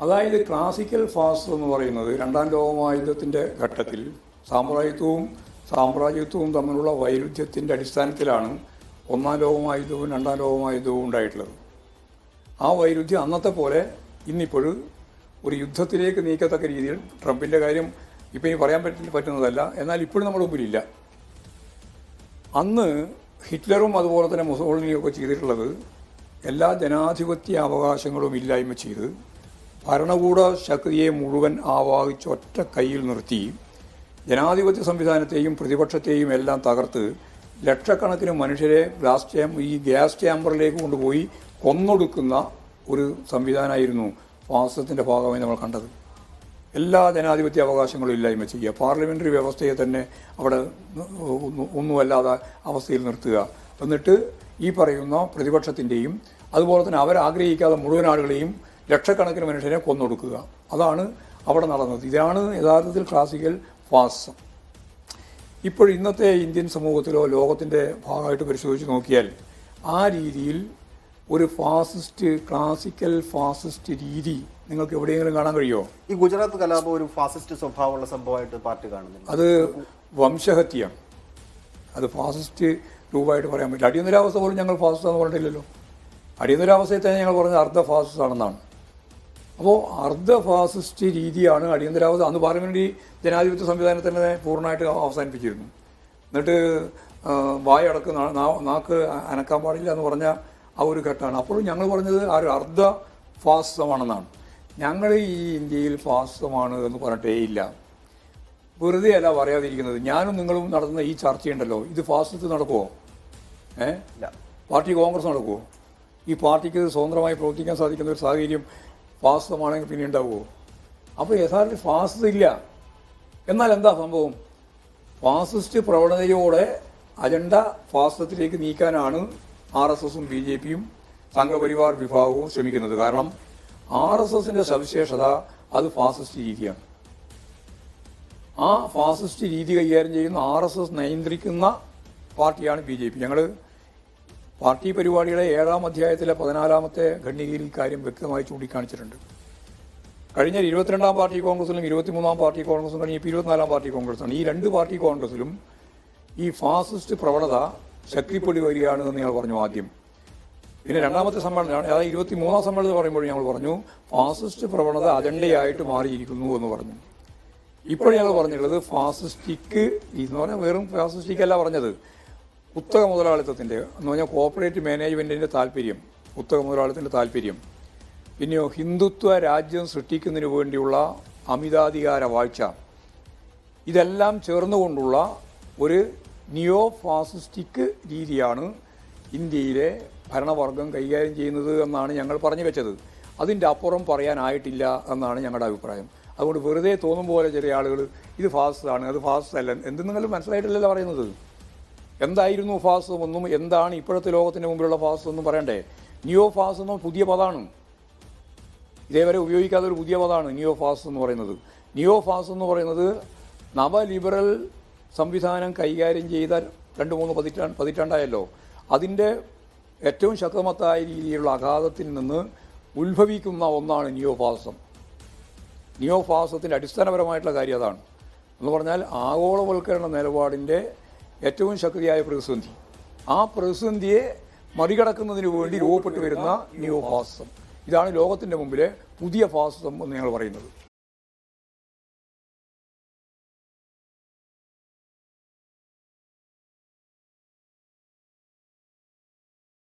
അതായത് classical fast എന്ന് പറയുന്നത് രണ്ടാം ലോകമഹായുദ്ധത്തിന്റെ ഘട്ടത്തിൽ സാമ്രാജ്യത്വവും സാമ്രാജ്യത്വവും തമ്മിലുള്ള വൈരുദ്ധ്യത്തിന്റെ അടിസ്ഥാനത്തിലാണ് ഒന്നാം ലോകമായുധവും രണ്ടാം ലോകമായുധവും ഉണ്ടായിട്ടുള്ളത്. ആ വൈരുദ്ധ്യം അന്നത്തെ പോലെ ഇന്നിപ്പോഴും ഒരു യുദ്ധത്തിലേക്ക് നീക്കത്തക്ക രീതിയിൽ ട്രംപിന്റെ കാര്യം ഇപ്പം ഇനി പറയാൻ പറ്റി പറ്റുന്നതല്ല. എന്നാൽ ഇപ്പോഴും നമ്മുടെ മുമ്പിലില്ല. അന്ന് ഹിറ്റ്ലറും അതുപോലെ തന്നെ മുസോളിനിയും ഒക്കെ ചെയ്തിട്ടുള്ളത് എല്ലാ ജനാധിപത്യ അവകാശങ്ങളും ഇല്ലായ്മ ചെയ്ത് ഭരണകൂട ശക്തിയെ മുഴുവൻ ആവാഹിച്ച് ഒറ്റ കയ്യിൽ നിർത്തി ജനാധിപത്യ സംവിധാനത്തെയും പ്രതിപക്ഷത്തെയും എല്ലാം തകർത്ത് ലക്ഷക്കണക്കിന് മനുഷ്യരെ ഗ്ലാസ് ചാം ഈ ഗ്യാസ് ചാമ്പറിലേക്ക് കൊണ്ടുപോയി കൊന്നൊടുക്കുന്ന ഒരു സംവിധാനമായിരുന്നു ഫാസിസത്തിന്റെ ഭാഗമായി നമ്മൾ കണ്ടത്. എല്ലാ ജനാധിപത്യ അവകാശങ്ങളും ഇല്ലായ്മ ചെയ്യുക. പാർലമെന്ററി വ്യവസ്ഥയെ തന്നെ അവിടെ ഒന്നുമല്ലാതെ അവസ്ഥയിൽ നിർത്തുക. എന്നിട്ട് ഈ പറയുന്ന പ്രതിപക്ഷത്തിന്റെയും അതുപോലെ തന്നെ അവരാഗ്രഹിക്കാതെ മുഴുവൻ ആളുകളെയും ലക്ഷക്കണക്കിന് മനുഷ്യരെ കൊന്നൊടുക്കുക. അതാണ് അവിടെ നടന്നത്. ഇതാണ് യഥാർത്ഥത്തിൽ ക്ലാസിക്കൽ ഫാസിസം ഇപ്പോൾ ഇന്നത്തെ ഇന്ത്യൻ സമൂഹത്തിലോ ലോകത്തിന്റെ ഭാഗമായിട്ട് പരിശോധിച്ച് നോക്കിയാൽ ആ രീതിയിൽ ഒരു ഫാസിസ്റ്റ് ക്ലാസിക്കൽ ഫാസിസ്റ്റ് രീതി നിങ്ങൾക്ക് എവിടെയെങ്കിലും കാണാൻ കഴിയുമോ? ഈ ഗുജറാത്ത് കലാപം ഒരു ഫാസിസ്റ്റ് സ്വഭാവമുള്ള സംഭവമായിട്ട് പാർട്ടി കാണുന്നു അത് വംശഹത്യാണ് അത് ഫാസിസ്റ്റ് രൂപമായിട്ട് പറയാൻ പറ്റില്ല. അടിയന്തരാവസ്ഥ പോലും ഞങ്ങൾ ഫാസിസ്റ്റ് എന്ന് പറഞ്ഞിട്ടില്ലല്ലോ. അടിയന്തരാവസ്ഥയെ തന്നെ ഞങ്ങൾ പറഞ്ഞത് അർദ്ധ ഫാസിസ്റ്റ് ആണെന്നാണ്. അപ്പോൾ അർദ്ധ ഫാസിസ്റ്റ് രീതിയാണ് അടിയന്തരാവസ്ഥ. അന്ന് പാർലമെന്ററി ജനാധിപത്യ സംവിധാനത്തെ തന്നെ പൂർണമായിട്ട് അവസാനിപ്പിച്ചിരുന്നു. എന്നിട്ട് വായ നാ- നാക്ക് അനക്കാൻ പാടില്ല എന്ന് പറഞ്ഞ ആ ഒരു ഘട്ടമാണ്. അപ്പോഴും ഞങ്ങൾ പറഞ്ഞത് ആ ഒരു അർദ്ധ ഫാസിസമാണെന്നാണ്. ഞങ്ങൾ ഈ ഇന്ത്യയിൽ ഫാസിസമാണ് എന്ന് പറഞ്ഞിട്ടേ ഇല്ല. വെറുതെ അല്ല പറയാതിരിക്കുന്നത്. ഞാനും നിങ്ങളും നടത്തുന്ന ഈ ചർച്ചയുണ്ടല്ലോ. ഇത് ഫാസിസ്റ്റ് നടക്കുമോ ഏ? പാർട്ടി കോൺഗ്രസ് നടക്കുമോ ഈ പാർട്ടിക്ക് സ്വതന്ത്രമായി പ്രവർത്തിക്കാൻ സാധിക്കുന്ന ഒരു സാഹചര്യം ഫാസിസമാണെങ്കിൽ പിന്നെ ഉണ്ടാവുമോ അപ്പോൾ യഥാർത്ഥത്തിൽ ഫാസിസം ഇല്ല എന്നാൽ എന്താ സംഭവം? ഫാസിസ്റ്റ് പ്രവണതയോടെ അജണ്ട ഫാസിസത്തിലേക്ക് നീക്കാനാണ് ആർ എസ് എസും ബി ജെ പിയും സംഘപരിവാർ വിഭാഗവും ശ്രമിക്കുന്നത്. കാരണം ആർ എസ് എസിന്റെ സവിശേഷത അത് ഫാസിസ്റ്റ് രീതിയാണ്. ആ ഫാസിസ്റ്റ് രീതി കൈകാര്യം ചെയ്യുന്ന ആർ എസ് എസ് നിയന്ത്രിക്കുന്ന പാർട്ടിയാണ് ബി ജെ പി ഞങ്ങൾ പാർട്ടി പരിപാടിയുടെ ഏഴാം അധ്യായത്തിലെ പതിനാലാമത്തെ ഖണ്ഡികയിൽ കാര്യം വ്യക്തമായി ചൂണ്ടിക്കാണിച്ചിട്ടുണ്ട്. കഴിഞ്ഞ ഇരുപത്തിരണ്ടാം പാർട്ടി കോൺഗ്രസിലും ഇരുപത്തിമൂന്നാം പാർട്ടി കോൺഗ്രസും കഴിഞ്ഞ ഇപ്പോൾ ഇരുപത്തിനാലാം പാർട്ടി കോൺഗ്രസാണ്. ഈ രണ്ട് പാർട്ടി കോൺഗ്രസിലും ഈ ഫാസിസ്റ്റ് പ്രവണത ശക്തിപ്പെടി വരികയാണ് എന്ന് ഞങ്ങൾ പറഞ്ഞു ആദ്യം. പിന്നെ രണ്ടാമത്തെ സമ്മേളനമാണ് അതായത് ഇരുപത്തി മൂന്നാം സമ്മേളനം പറയുമ്പോൾ ഞങ്ങൾ പറഞ്ഞു ഫാസിസ്റ്റ് പ്രവണത അജണ്ടയായിട്ട് മാറിയിരിക്കുന്നു എന്ന് പറഞ്ഞു. ഇപ്പോൾ ഞങ്ങൾ പറഞ്ഞിട്ടുള്ളത് ഫാസിസ്റ്റിക്ക് എന്ന് പറഞ്ഞാൽ വെറും ഫാസിസ്റ്റിക്കല്ല പറഞ്ഞത്. കുത്തക മുതലാളിത്തത്തിന്റെ എന്ന് പറഞ്ഞാൽ കോപ്പറേറ്റ് മാനേജ്മെന്റിന്റെ താല്പര്യം കുത്തക മുതലാളിത്തത്തിന്റെ താല്പര്യം. പിന്നെയോ ഹിന്ദുത്വ രാജ്യം സൃഷ്ടിക്കുന്നതിന് വേണ്ടിയുള്ള അമിതാധികാര വാഴ്ച. ഇതെല്ലാം ചേർന്നുകൊണ്ടുള്ള ഒരു നിയോ ഫാസിസ്റ്റിക് രീതിയാണ് ഇന്ത്യയിലെ ഭരണവർഗം കൈകാര്യം ചെയ്യുന്നത് എന്നാണ് ഞങ്ങൾ പറഞ്ഞു വെച്ചത്. അതിന്റെ അപ്പുറം പറയാനായിട്ടില്ല എന്നാണ് ഞങ്ങളുടെ അഭിപ്രായം. അതുകൊണ്ട് വെറുതെ തോന്നും പോലെ ചില ആളുകൾ ഇത് ഫാസ്റ്റ് ആണ് അത് ഫാസ്റ്റ് അല്ല എന്ത് നിങ്ങൾ മനസ്സിലായിട്ടില്ലല്ലോ പറയുന്നത്. എന്തായിരുന്നു ഫാസിസം ഒന്നും എന്താണ് ഇപ്പോഴത്തെ ലോകത്തിന്റെ മുമ്പിലുള്ള ഫാസിസം എന്നും പറയണ്ടേ? നിയോ ഫാസിസം എന്ന പുതിയ പദമാണ് ഇതേവരെ ഉപയോഗിക്കാത്ത ഒരു പുതിയ പദമാണ് നിയോ ഫാസിസം എന്ന് പറയുന്നത്. നിയോ ഫാസിസം എന്ന് പറയുന്നത് നവ ലിബറൽ സംവിധാനം കൈകാര്യം ചെയ്ത രണ്ട് മൂന്ന് പതിറ്റാ പതിറ്റാണ്ടായല്ലോ. അതിന്റെ ഏറ്റവും ശക്തമത്തായ രീതിയിലുള്ള അഘാതത്തിൽ നിന്ന് ഉത്ഭവിക്കുന്ന ഒന്നാണ് നിയോ ഫാസിസം നിയോ ഫാസത്തിന്റെ അടിസ്ഥാനപരമായിട്ടുള്ള കാര്യം അതാണ്. എന്ന് പറഞ്ഞാൽ ആഗോളവൽക്കരണ നിലപാടിന്റെ ഏറ്റവും ശക്തിയായ പ്രതിസന്ധി. ആ പ്രതിസന്ധിയെ മറികടക്കുന്നതിന് വേണ്ടി രൂപപ്പെട്ടു വരുന്ന ന്യൂ ഫാസിസം ഇതാണ് ലോകത്തിന്റെ മുമ്പിലെ പുതിയ ഫാസിസം എന്ന് ഞങ്ങൾ പറയുന്നത്.